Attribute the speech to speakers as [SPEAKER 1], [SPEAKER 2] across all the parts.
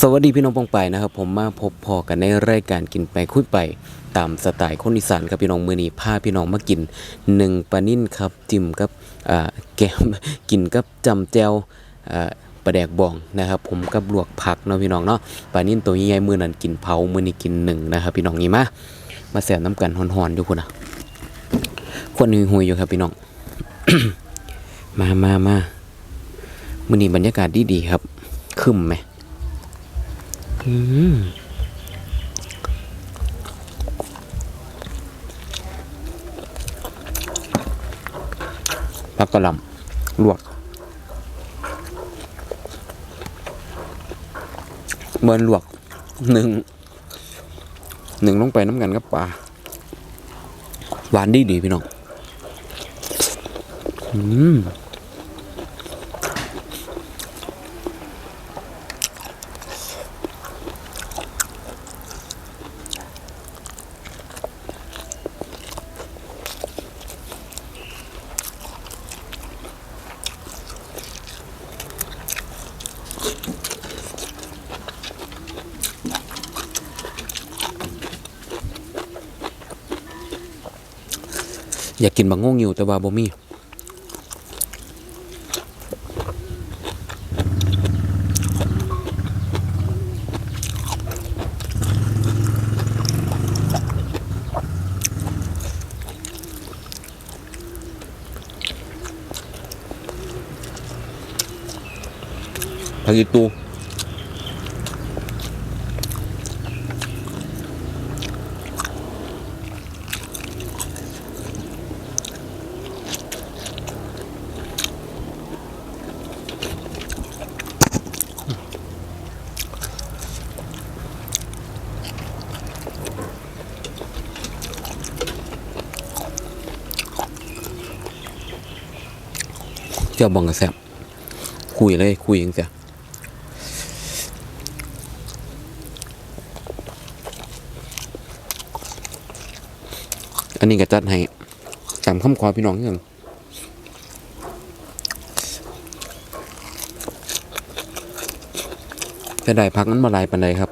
[SPEAKER 1] สวัสดีพี่น้องปองไปนะครับ ผมมาพบพอกันในรายการกินไปคุยไปตามสไตล์คนอีสานครับพี่น้องมือนี้พาพี่น้องมากินหนึ่งปลานิ่นครับจิ้มกับแกมกินกับจำแจวปลาแดกบองนะครับ ผมกับลวกผักเนาะพี่น้องเนาะปลานิ่นตัวใหญ่มือนั้นกินเผามือนี้กินหนึ่งนะครับ พี่น้องนี่มามาแสบน้ำกันหอนๆอยู่คุณนะควนหุยๆอยู่ครับพี่น้อง มามามามือนี้บรรยากาศดีๆครับคึมไหม อืมผักกะหล่ำลวกเมินลวกหนึ่งหนึ่งลงไปน้ำกันกับปลาหวานดีดีพี่น้อง อืม อยากกินบางงงอยู่แต่ว่าบ่มี ผักอีตูเจ้าบองกระแซบคุยเลยคุยเองจ้ะอั นนี้ก็จัดให้ตามคำขอพี่น้องยังจะได้พักนั้นมาลายปันใดครับ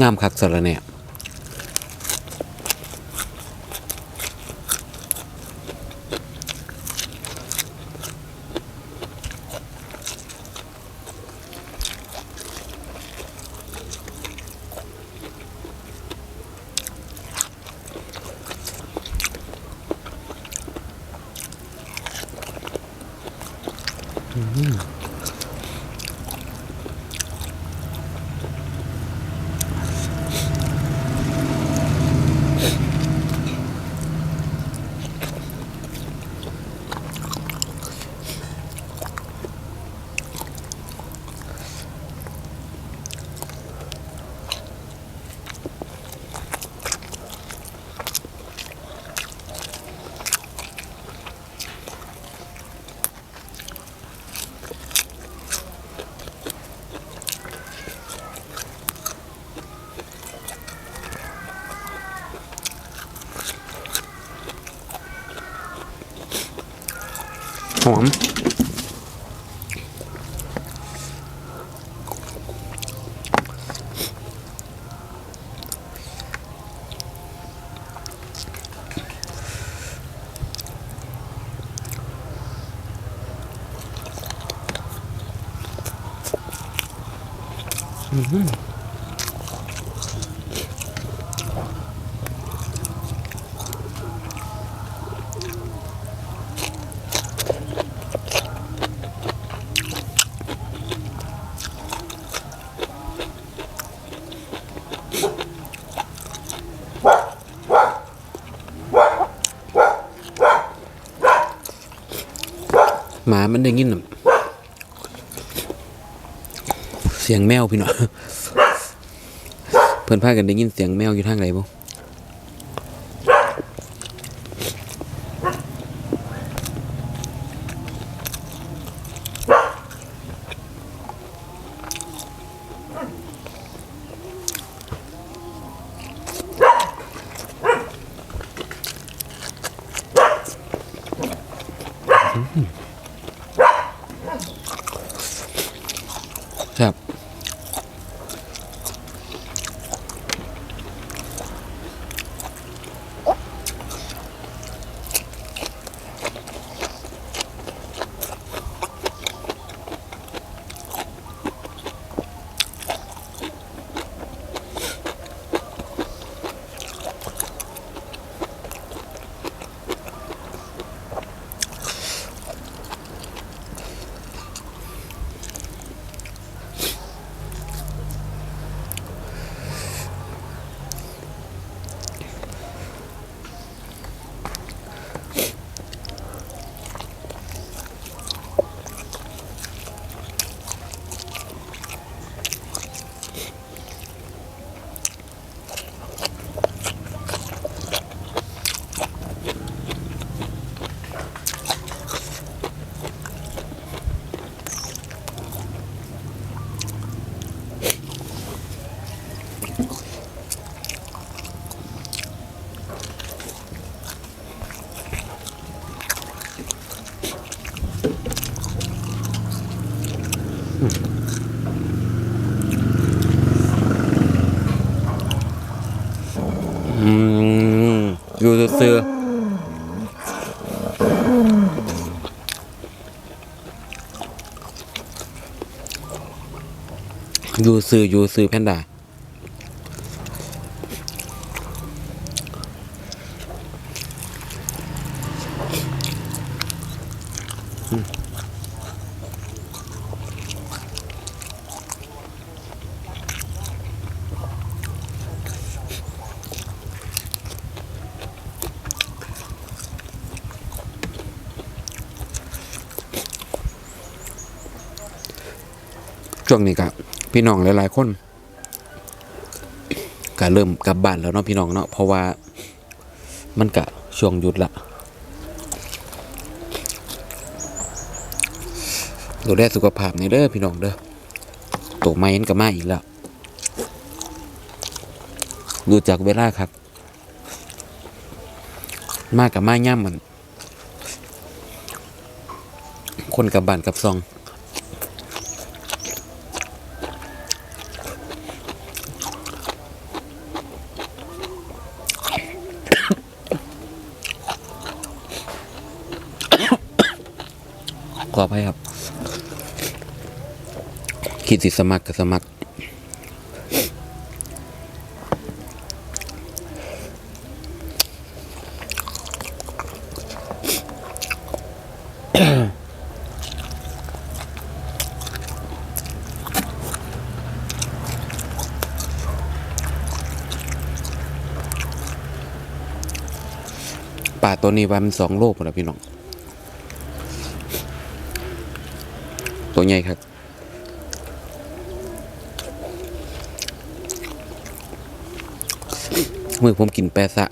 [SPEAKER 1] งามคักสระเนี่ย form. Mm-hmm. มันได้ยินเสียงแมวพี่น้องเพื่อนพากันได้ยินเสียงแมวอยู่ทางไหนบ่ค อยู่ซื่ออยู่ซื่ออยู่ซื่อแพนด้าช่ว นี้ก็พี่น้องหลายๆคนก็เริ่มกลับบ้านแล้วเนาะพี่น้องเนาะเพราะว่ามันก็ช่วงหยุดละดูแลสุขภาพในเด้อพี่น้องเด้อตัวไม่เห็นก็มาอีกแล้วดูจากเวลาครับ มากับมาย่ำมัน คนกับบ้านกับซอง ขออภัยครับคิดสิสมัครกับสมัครป่าตัวนี้วันสองโลกแล้วพี่น้อง ตัวใหญ่ครับมือผมกินแปะซะ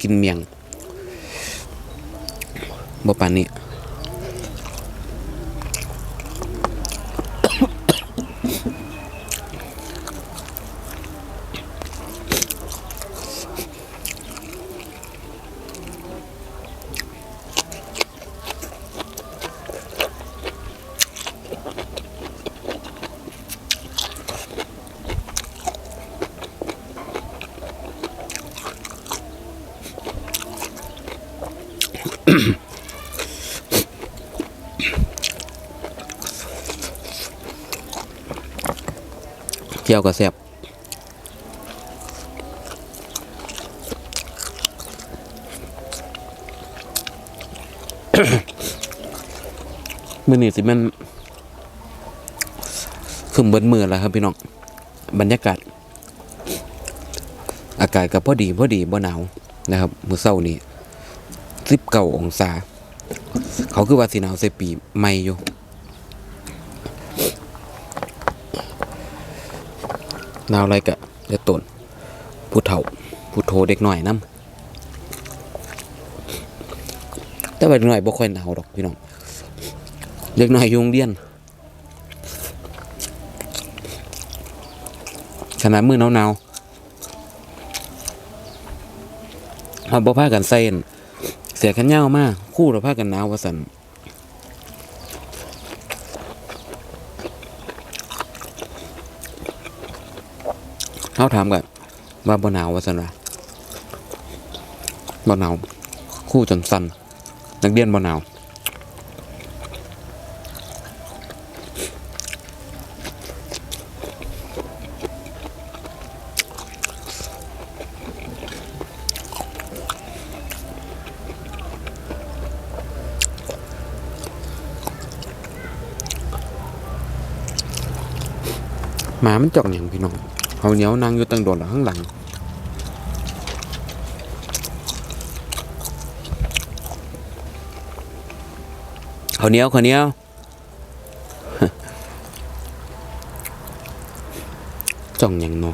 [SPEAKER 1] กินเมียงบ่ปานนี้
[SPEAKER 2] เที่
[SPEAKER 1] ยวก็แซ่บมื่อนี้สิมันขึ้นเบิดมือแล้วครับพี่น้อง บรรยากาศ อากาศก็พอดีพอดีบ่หนาวนะครับ มื้อเช้านี้ 19องศา เขาคือว่าสิหนาวใส่ปีใหม่อยู่หนาวอะไรกะเดี๋ยวตนผู้เฒ่าผู้โทเด็กหน่อยนํแต่ว่าเด็กหน่อยบ่ค่อยหนาวดอกพี่น้องเด็กหน่อยยู่โรงเรียนขนาดมือหนาวๆเราบ่พากันใส่อั่น เสียขันยามากคู่เราพากันหนาววสันเขาถามกันว่าบ่หนาววสันวะบ่หนาวคู่จนสันนักเรียนบ่หนาว มามันจอกอย่างพี่น้องเขาเหนียวนางอยู่ตั้งโดนหลังข้างหลังเขาเหนียวเขาเหนียวจ่องอย่างเนอ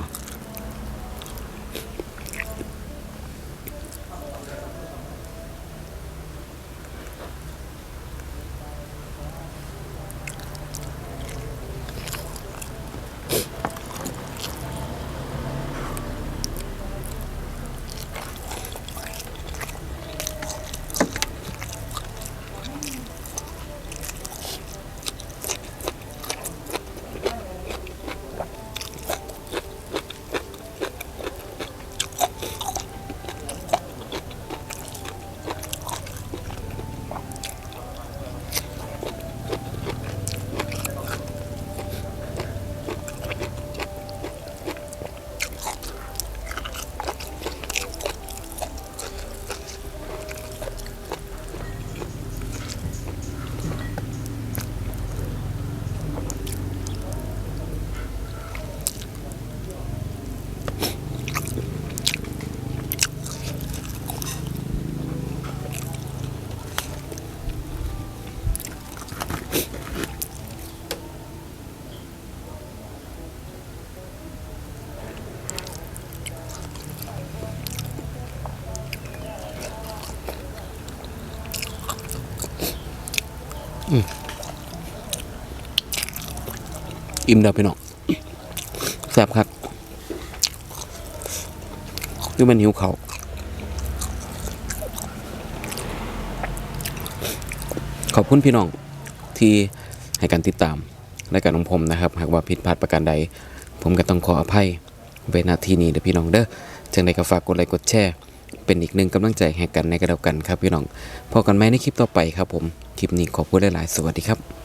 [SPEAKER 1] อิ่มเด้อพี่น้องแซ่บครับดูมันหิวเขาขอบคุณพี่น้องที่ให้การติดตามรายการของผมนะครับ หากว่าผิดพลาดประการใด ผมก็ต้องขออภัยเวนาทีนี้เด้อพี่น้องเด้อจังใดก็ฝากกดไลค์กดแชร์เป็นอีกหนึ่งกำลังใจให้กันในกระดากันครับพี่น้องพอกันไหมในคลิปต่อไปครับผม คลิปนี้ขอบคุณหลายๆ สวัสดีครับ